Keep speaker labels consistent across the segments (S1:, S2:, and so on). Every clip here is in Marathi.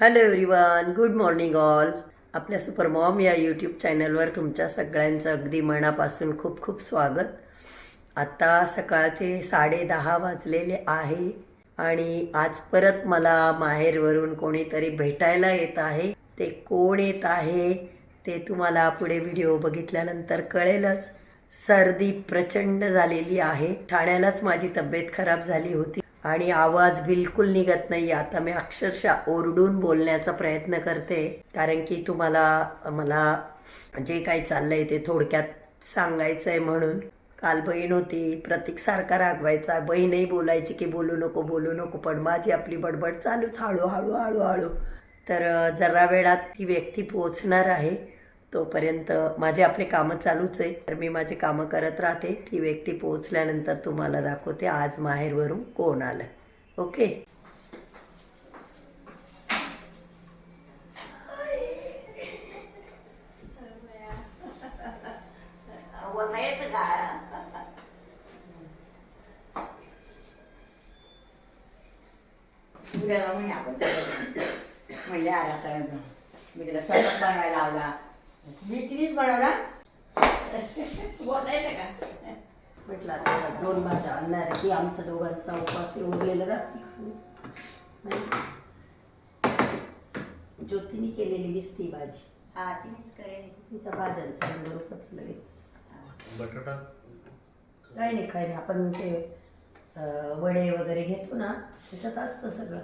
S1: Hello everyone good morning all आपल्या सुपर मॉम या यूट्यूब चॅनलवर तुमच्या सगळ्यांचं अगदी मनापासून खूप खूप स्वागत. आत्ता सकाळचे साडे दहा वाजलेले आहे आणि आज परत मला माहेरवरून कोणीतरी भेटायला येत आहे. ते कोण येत आहे ते तुम्हाला पुढे व्हिडिओ बघितल्यानंतर कळेलच. सर्दी प्रचंड झालेली आहे. ठाण्यालाच माझी तब्येत खराब झाली होती. आणि आवाज बिलकुल निघत नाही. आता मी अक्षरशः ओरडून बोलण्याचा प्रयत्न करते. कारण की तुम्हाला मला जे काही चाललंय ते थोडक्यात सांगायचं आहे म्हणून. काल बहीण होती. प्रतीक सारखा रागवायचा. बहीणही बोलायची की बोलू नको बोलू नको. पण माझी आपली बडबड चालूच. हळूहळू हळूहळू. तर जरा वेळात ती व्यक्ती पोचणार आहे. तोपर्यंत माझे आपले कामं चालूच आहे. तर मी माझे कामं करत राहते. ती व्यक्ती पोहोचल्यानंतर तुम्हाला दाखवते. आज माहेरवरून कोण आलं. ओके?
S2: म्हणजे आपण मी तिला स्वयंपाक बनवायला लावला. मी तिनेच बनवला? बोलता येतं का?
S1: म्हटलं आता दोन भाज्या आणणार आहे की आमच्या दोघांचा उपवास उरलेला राहते ज्योतीने केलेली दिसती भाजी.
S2: हा तिनेच करेल
S1: तिच्या भाज्यांचा बरोबरच लगेच.
S3: बटाटा?
S1: काही नाही काही नाही. आपण ते वडे वगैरे घेतो ना त्याच्यात असतं सगळं.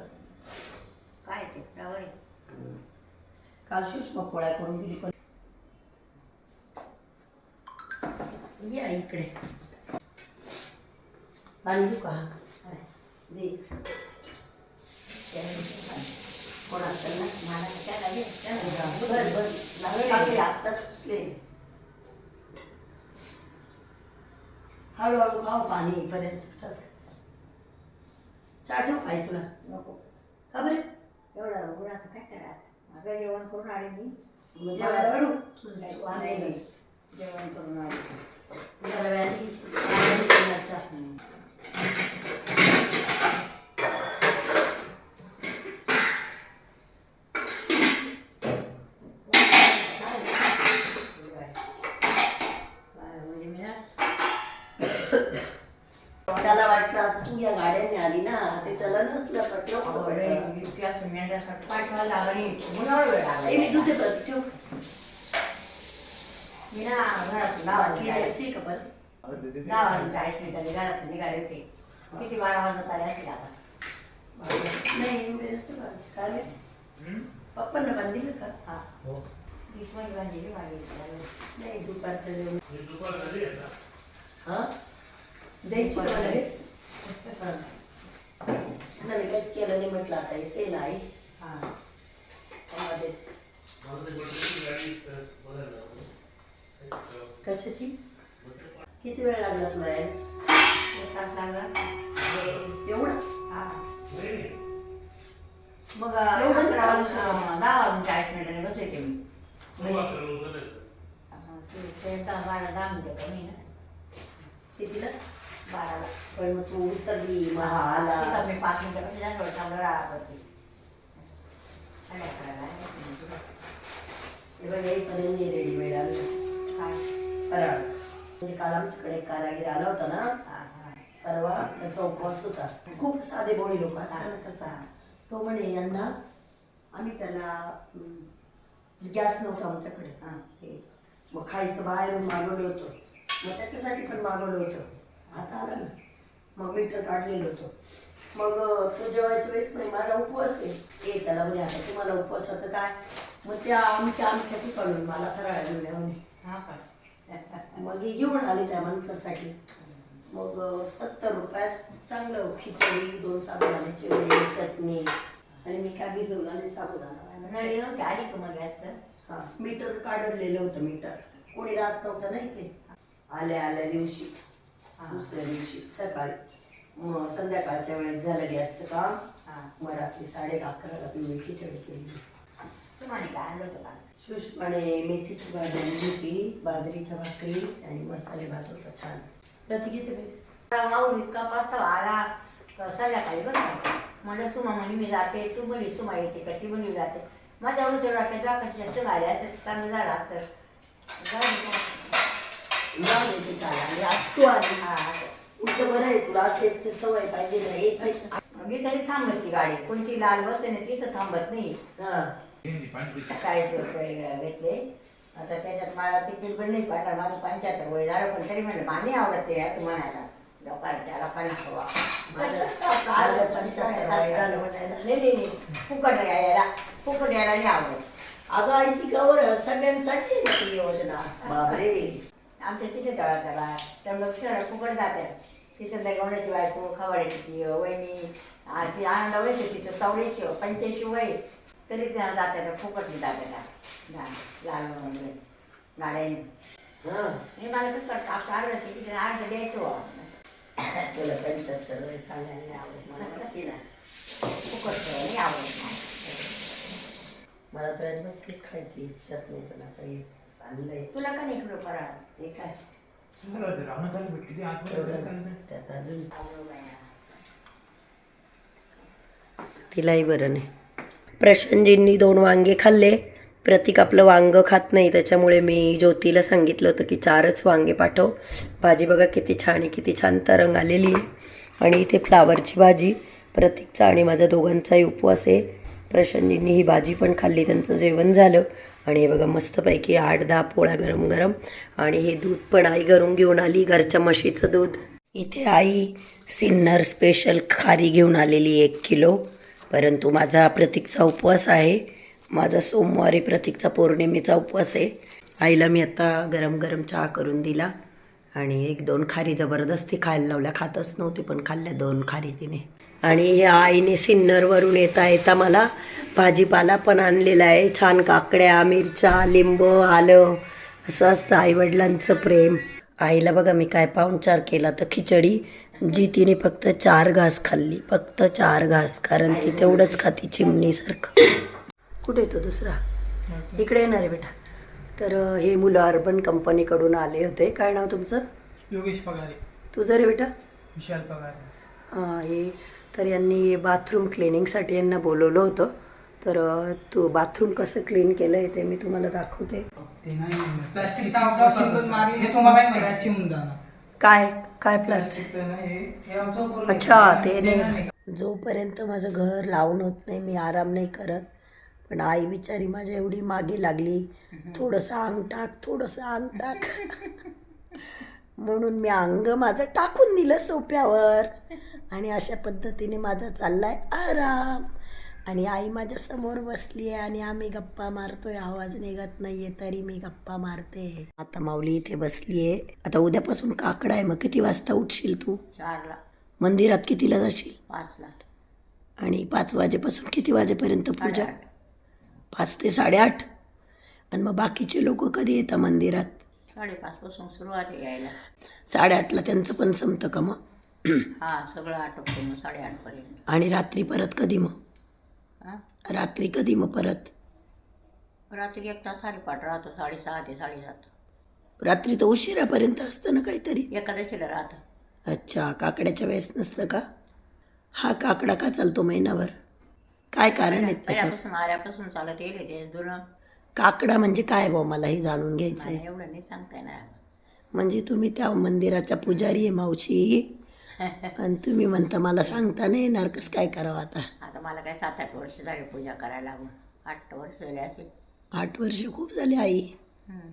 S2: काय ते फ्लावर आहे?
S1: काल सुषमा पोळ्या करून दिली पण या इकडे. पाणी देऊ का दे. कोण असेल ना
S2: मला.
S1: बर बर आत्ताच सुचले हळूहळू खाऊ पाणी येईपर्यंत ठस ठेवू काय तुला.
S2: नको.
S1: का बरं?
S2: एवढं गुणाचं काय करा माझं जेवण करून आले मी.
S1: म्हणजे हळू तुझं.
S2: जेवण करून आले
S1: जरा वेळाने घेशील. आणि करणार चहा.
S2: म्हणजे मी ना
S1: त्याला वाटलं तू या गाड्याने आली ना ते त्याला नसलं पटलं होतं वाटलं.
S2: इतक्या सिमेंटासाठी पाठवायला लागला आणि मुलावर वेळ लागला.
S1: ए, मी तुझे प्रति ठेवू
S2: मी ना घरात
S1: बाकी
S2: जायचे.
S1: का बरं
S2: जायचे मिनिटांनी घरात निघाले होते किती बारा वाजत आले असतील आता
S1: नाही एवढे नसतं भाजी. काय रे? पप्पांना बांधली का
S2: हा भीष्मची भाजी बी.
S1: नाही दुपारच्या जेवण हा द्यायची का मला केलं नाही म्हटलं आता येते नाही
S2: हा
S1: मध्ये कशाची. किती वेळ लागला तुला
S2: तास लागला.
S1: एवढा?
S2: हा. मग
S1: एवढं
S2: अकरा
S1: खाऊ
S2: दहा वाजून चाळीस मिनिटांनी बसले ते मी दहा बारा दहा मिनिटं कमी ना.
S1: कितीला?
S2: बाराला.
S1: पण मग तू उतरली मग हा आला.
S2: तिथं मी पाच मिनिटं बसले ना थोडं थांबलं राहते साडे अकराला आले.
S1: हे बघ येईपर्यंत रेडीमेड आलं फराळ म्हणजे काल आमच्याकडे कारागीर आला होता ना? परवा त्याचा उपवास होता. खूप साधे भोळी लोक असतात तसा. तो म्हणे यांना आम्ही त्याला गॅस नव्हता आमच्याकडे.
S2: हा.
S1: मग खायचं बाहेरून मागवलं होतं. मग त्याच्यासाठी पण मागवलं होतं. आता आला ना. मग मीटर काढलेलं होतं. मग तो जेवायच्या वेळेस म्हणे माझा उपवास आहे. ए त्याला म्हणे आता तुम्हाला उपवासाचं काय? मग त्या आमच्या आमच्या ठिकाणून मला फराळ म्हणे.
S2: हा का?
S1: मग हे घेऊन आले त्या माणसासाठी. मग सत्तर रुपयात चांगलं खिचडी दोन साबुदाण्याची वडी चटणी आणि मी काय भिजवला नाही साबुदाणा
S2: आली का मग
S1: हा मीटर काढलेलं होतं मीटर. कोणी राहत नव्हतं ना इथे. आल्या आल्या दिवशी.
S2: हा.
S1: दुसऱ्या दिवशी सकाळी. मग संध्याकाळच्या वेळेस झालं गॅसचं काम.
S2: हा.
S1: मग रात्री साडे अकराला मी खिचडी केली. सुषमाने मेथीची भाजी आणली होती बाजरीच्या भाकरी आणि मसाले भात होता छान. प्रति किती वेळेस
S2: माऊन इतका पस्तावा आला संध्याकाळी बरं म्हणलं सुमा म्हणे मी जाते तू बोली सुमा येते का ती बोली जाते. माझ्या एवढं तेवढं जा कशी असं आल्या तर कमी झाला तर जाऊ दे.
S1: काय आज तू आली.
S2: हा
S1: इतकं बरं आहे तुला असं एक सवय पाहिजे ना
S2: तरी थांबत ती गाडी. कोणती लाल बस आहे ना तिथं थांबत नाही.
S1: हा.
S2: रुपये घेतले. आता त्याच्यात मला तिकीट पण नाही पाठवा माझं पंच्याहत्तर वय झालं पण तरी म्हणलं मला नाही आवडत ते असं म्हणायला. लोकांना त्याला पन्नास हवा.
S1: माझं पंच्याहत्तर.
S2: नाही नाही नाही. फुकट यायला. फुकट यायला नाही आवडत.
S1: अगं ती गौर सगळ्यांसाठी आहे ती योजना. बापरे.
S2: आमच्या तिथे तळा त्याला तर शहरात फुकट जातात तिथं गवण्याची बायको खवाड्याची ती वहिनी आ, ती आनंदावळीची तिचं चवळीची पंच्याऐंशी वय. तरी त्या जातात फुकट जातात लाल वगैरे गाड्याने.
S1: हा.
S2: मी मला कसं वाटतं आपलं अर्ध तिकीट अर्ध द्यायचं.
S1: तुला पंच्याहत्तर वय सांगायला नाही आवडत मला. माहिती ना
S2: फुकट नाही आवडत मला.
S1: मला तर अजिबात केक खायची इच्छाच नाही पण आता हे आणलंय.
S2: तुला का नाही ठेवलं फराळ?
S1: हे काय? त्यात अजून. तिलाही बरं नाही. प्रशांतजींनी दोन वांगे खाल्ले. प्रतीक आपलं वांग खात नाही त्याच्यामुळे मी ज्योतीला सांगितलं होतं की चारच वांगे पाठव. भाजी बघा किती छान आहे किती छान तरंग आलेली आहे. आणि इथे फ्लावरची भाजी. प्रतीकचा आणि माझा दोघांचाही उपवास आहे. प्रशांतजींनी ही भाजी पण खाल्ली त्यांचं जेवण झालं. आणि हे बघा मस्तपैकी आठ दहा पोळ्या गरम गरम. आणि हे दूध पण आई घरून घेऊन आली घरच्या म्हशीचं दूध. इथे आई सिन्नर स्पेशल खारी घेऊन आलेली एक किलो. परंतु माझा प्रतीकचा उपवास आहे. माझा सोमवारी प्रतीकचा पौर्णिमेचा उपवास आहे. आईला मी आता गरम गरम चहा करून दिला. आणि एक दोन खारी जबरदस्ती खायला लावल्या. खातच नव्हती पण खाल्ल्या दोन खारी तिने. आणि ह्या आईने सिन्नरवरून येता येता मला भाजीपाला पण आणलेला आहे. छान काकड्या मिरच्या लिंब आलं असं असतं आईवडिलांचं प्रेम. आईला बघा मी काय पाहुणचार केला तर खिचडी जी तिने फक्त चार घास खाल्ली. फक्त चार घास कारण ती तेवढंच खाती चिमणीसारखं. कुठे येतो दुसरा? इकडे येणार आहे बेटा. तर हे मुलं अर्बन कंपनीकडून आले होते. काय नाव तुमचं?
S4: योगेश पगारे.
S1: तुझं रे बेटा?
S4: विशाल पगारे.
S1: हे तर यांनी बाथरूम क्लिनिंगसाठी यांना बोलवलं होतं. तर तू बाथरूम कसं क्लीन केलं आहे ते मी तुम्हाला दाखवते.
S4: हे
S1: काय काय प्लास्टिक अच्छा. ते नाही. जोपर्यंत माझं घर लावून होत नाही मी आराम नाही करत. पण आई बिचारी माझ्या एवढी मागे लागली. थोडंसं अंग टाक थोडंसं अंग टाक. म्हणून मी अंग माझं टाकून दिलं सोप्यावर. आणि अशा पद्धतीने माझा चाललाय आराम. आणि आई माझ्यासमोर बसली आहे आणि आम्ही गप्पा मारतोय. आवाज निघत नाहीये तरी मी गप्पा मारते. आता माऊली इथे बसली आहे. आता उद्यापासून काकडा आहे. मग किती वाजता उठशील तू?
S2: चारला.
S1: मंदिरात कितीला जाशील?
S2: पाचला.
S1: आणि पाच वाजेपासून किती वाजेपर्यंत पूजा. पाच ते साडेआठ आणि मग बाकीचे लोक कधी येतात मंदिरात?
S2: साडेपाच पासून सुरुवात आहे यायला.
S1: साडेआठला त्यांचं पण संपतं का मग?
S2: हा सगळं आटोपतो मग साडेआठ पर्यंत
S1: आणि रात्री परत कधी मग? रात्री कधी मग परत?
S2: रात्री एक तास साडेपाठ राहतो साडेसहा ते साडेसात.
S1: रात्री तर उशिरापर्यंत असतं ना काहीतरी?
S2: एकादशीला राहतं.
S1: अच्छा काकड्याच्या वेळेस नसतं का? हा काकडा का चालतो महिनाभर? काय कारण आहे त्याच्यावर
S2: पहिल्यापासून आल्यापासून चालत येईल ते जुनं.
S1: काकडा म्हणजे काय भाऊ मला हे जाणून घ्यायचं आहे
S2: मला एवढं नाही सांगता येणार.
S1: म्हणजे तुम्ही त्या मंदिराच्या पुजारी आहे मावशी? आणि तुम्ही म्हणता मला सांगता नाही येणार कसं काय करावं आता?
S2: आता मला काय सात आठ वर्ष झाली पूजा करायला लागून. आठ वर्ष झाली असेल
S1: आठ वर्ष खूप झाले आई.
S2: हम्म.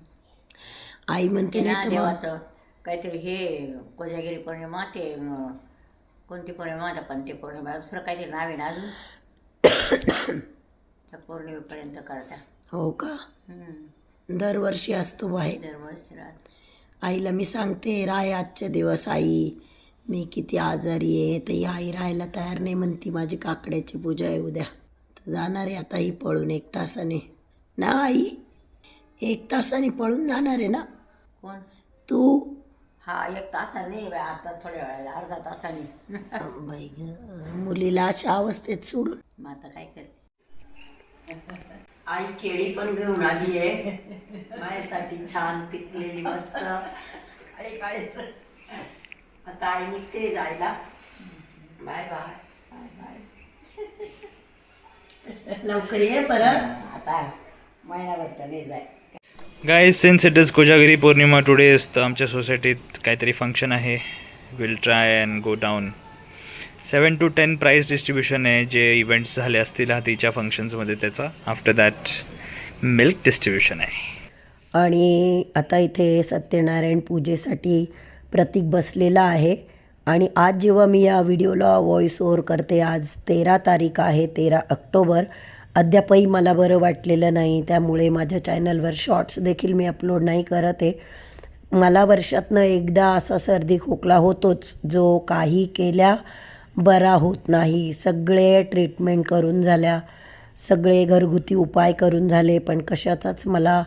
S1: आई म्हणते
S2: ते ना
S1: नाही तर मग
S2: देवाचं काहीतरी हे कोजागिरी पौर्णिमा ते अं, कोणती पौर्णिमा आता पण ते पौर्णिमा दुसरं काहीतरी नाव आहे ना अजून? त्या पौर्णिमेपर्यंत करता.
S1: हो का?
S2: हम्म.
S1: दरवर्षी असतो बाहेर.
S2: दरवर्षी राहत.
S1: आईला मी सांगते राय आजचे दिवस आई. मी किती आजारी आहे तर ही आई राहायला तयार नाही म्हणती माझी काकड्याची पूजा आहे उद्या. तर जाणार आहे आता ही पळून एक तासाने. ना आई एक तासाने पळून जाणार आहे ना?
S2: कोण?
S1: तू?
S2: हा एक तासाने आता थोड्या वेळाला अर्धा तासाने.
S1: बाई ग मुलीला अशा अवस्थेत सोडून.
S2: मग आता काय करते
S1: आई केळी पण घेऊन आली आहे. माझ्यासाठी छान पिकलेली मस्त.
S2: काळे काळे
S1: आता आई निघते जायला बाय बाय
S2: बाय बाय
S1: लवकर ये परत
S2: आता महिनाभर तर नाही जाय
S5: guys since it is Kojagiri Purnima today तर आमच्या सोसायटीत काहीतरी फंक्शन आहे will try and go down seven to ten prize distribution आहे जे इव्हेंट्स झाले असतील हातीच्या फंक्शन्समध्ये त्याचा. आफ्टर दॅट मिल्क डिस्ट्रीब्युशन आहे
S1: आणि आता इथे सत्यनारायण पूजेसाठी प्रतीक बसलेला आहे. आणि आज जेव्हा मी या व्हिडिओला व्हॉइस ओव्हर करते आज तेरा तारीख आहे तेरा ऑक्टोबर. अद्यापही मला बरं वाटलेलं नाही. त्यामुळे माझ्या चॅनलवर शॉर्ट्स देखील मी अपलोड नाही करत आहे. मला वर्षातनं एकदा असा सर्दी खोकला होतोच जो काही केल्या बरा होत नाही. सगळे ट्रीटमेंट करून झाल्या. सगळे घरगुती उपाय करून झाले पण कशाचाच मला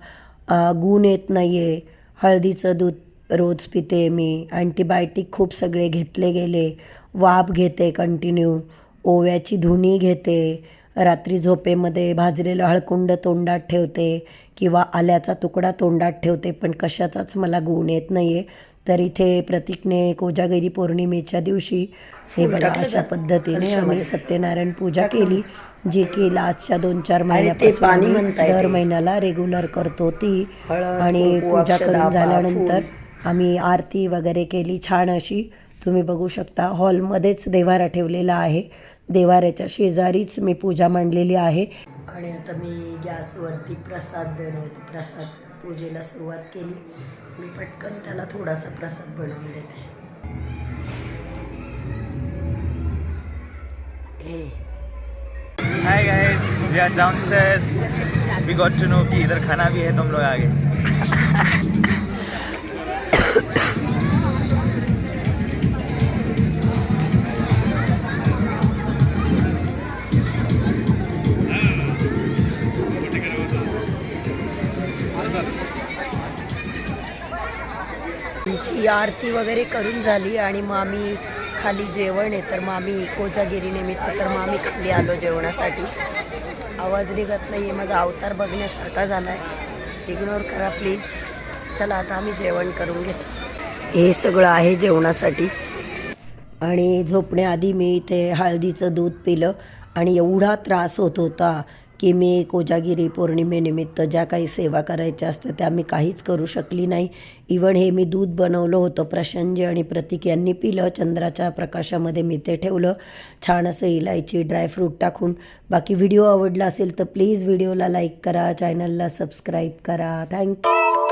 S1: गुण येत नाही आहे हळदीचं दूध रोज पिते मी. अँटीबायोटिक खूप सगळे घेतले गेले. वाफ घेते कंटिन्यू. ओव्याची धुणी घेते. रात्री झोपेमध्ये भाजलेलं हळकुंड तोंडात ठेवते किंवा आल्याचा तुकडा तोंडात ठेवते पण कशाचाच मला गुण येत नाही आहे तर इथे प्रतीकने कोजागिरी पौर्णिमेच्या दिवशी हे बघा अशा पद्धतीने आम्ही सत्यनारायण पूजा केली जी की लास्टच्या दोन चार महिन्यापासून दर. महिन्याला रेग्युलर करतो ती. आणि पूजा करून झाल्यानंतर. आम्ही आरती वगैरे केली छान अशी. तुम्ही बघू शकता हॉलमध्येच देवारा ठेवलेला आहे. देवाऱ्याच्या शेजारीच मी पूजा मांडलेली आहे.
S6: आणि आता मी गॅसवरती प्रसाद बनवते प्रसाद पूजेला सुरुवात केली. मी पटकन त्याला थोडासा प्रसाद बनवून देते. ए.
S5: Hi guys we are downstairs we got to know कि इधर खाना भी है तुम लोग आगे.
S6: आमची आरती वगैरे करून झाली आणि मग आम्ही खाली जेवण आहे तर मग आम्ही इकोच्या गिरीनिमित्त तर मग आम्ही खाली आलो जेवणासाठी. आवाज निघत नाही आहे माझा अवतार बघण्यासारखा झाला आहे इग्नोर करा प्लीज चला आता आम्ही जेवण करून घेतो हे सगळं आहे जेवणासाठी.
S1: आणि झोपण्याआधी मी इथे हळदीचं दूध पिलं आणि एवढा त्रास होत होता की मी कोजागिरी पौर्णिमेनिमित्त ज्या काही सेवा करायच्या असतात त्या मी काहीच करू शकली नाही. इवन हे मी दूध बनवलं होतं प्रशंज आणि प्रतीक यांनी पिलं चंद्राच्या प्रकाशामध्ये मी ते ठेवलं. छान असं इलायची ड्रायफ्रूट टाकून. बाकी व्हिडिओ आवडला असेल तर प्लीज व्हिडिओला लाईक करा चॅनलला सबस्क्राईब करा. थँक्यू